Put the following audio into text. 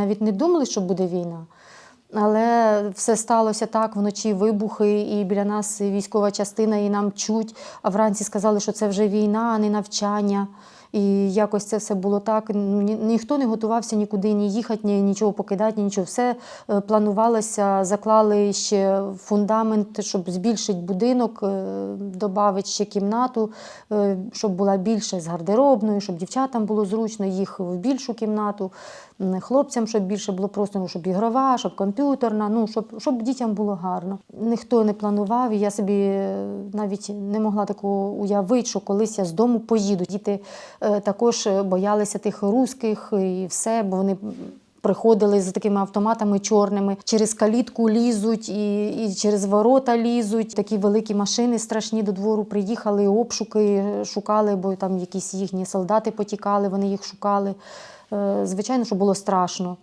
навіть не думали, що буде війна. Але все сталося так, вночі вибухи, і біля нас військова частина, і нам чуть. А вранці сказали, що це вже війна, а не навчання. І якось це все було так. Ну, ні- ніхто не готувався нікуди ні їхати, ні нічого покидати, нічого. Все е, планувалося, заклали ще фундамент, щоб збільшити будинок, додати ще кімнату, е, щоб була більше з гардеробною, щоб дівчатам було зручно, їх в більшу кімнату, хлопцям, щоб більше було просто, щоб ігрова, щоб комп'ютерна, ну, щоб, щоб дітям було гарно. Ніхто не планував, і я собі е, навіть не могла такого уявити, що колись я з дому поїду. Діти е, також е, боялися тих русських і все, бо вони. Приходили з такими автоматами чорними, через калітку лізуть і, і через ворота лізуть. Такі великі машини страшні до двору приїхали, обшуки шукали, бо там якісь їхні солдати потікали, вони їх шукали. Е, Звичайно, що було страшно.